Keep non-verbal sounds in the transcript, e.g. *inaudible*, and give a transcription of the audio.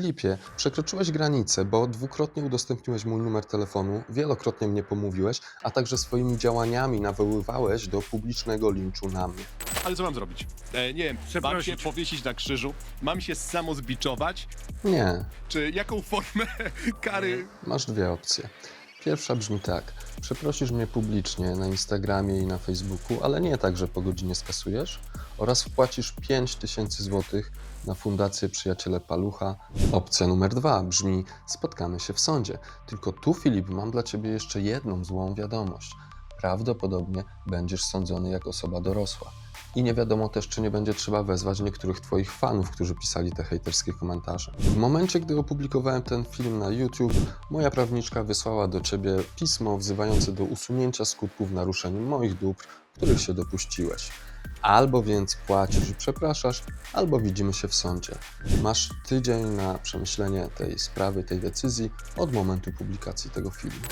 Filipie, przekroczyłeś granicę, bo dwukrotnie udostępniłeś mój numer telefonu, wielokrotnie mnie pomówiłeś, a także swoimi działaniami nawoływałeś do publicznego linczu na mnie. Ale co mam zrobić? E, nie wiem, mam się Przeprosić. powiesić na krzyżu? Mam się samo zbiczować? Nie, Czy jaką formę *laughs* kary... masz dwie opcje. Pierwsza brzmi tak. Przeprosisz mnie publicznie na Instagramie i na Facebooku, ale nie tak, że po godzinie skasujesz, oraz wpłacisz 5000 zł na Fundację Przyjaciele Palucha. Opcja numer dwa brzmi spotkamy się w sądzie. Tylko tu, Filip, mam dla ciebie jeszcze jedną złą wiadomość. Prawdopodobnie będziesz sądzony jak osoba dorosła. I nie wiadomo też, czy nie będzie trzeba wezwać niektórych Twoich fanów, którzy pisali te hejterskie komentarze. W momencie, gdy opublikowałem ten film na YouTube, moja prawniczka wysłała do Ciebie pismo wzywające do usunięcia skutków naruszeń moich dóbr, których się dopuściłeś. Albo więc płacisz i przepraszasz, albo widzimy się w sądzie. Masz tydzień na przemyślenie tej sprawy, tej decyzji od momentu publikacji tego filmu.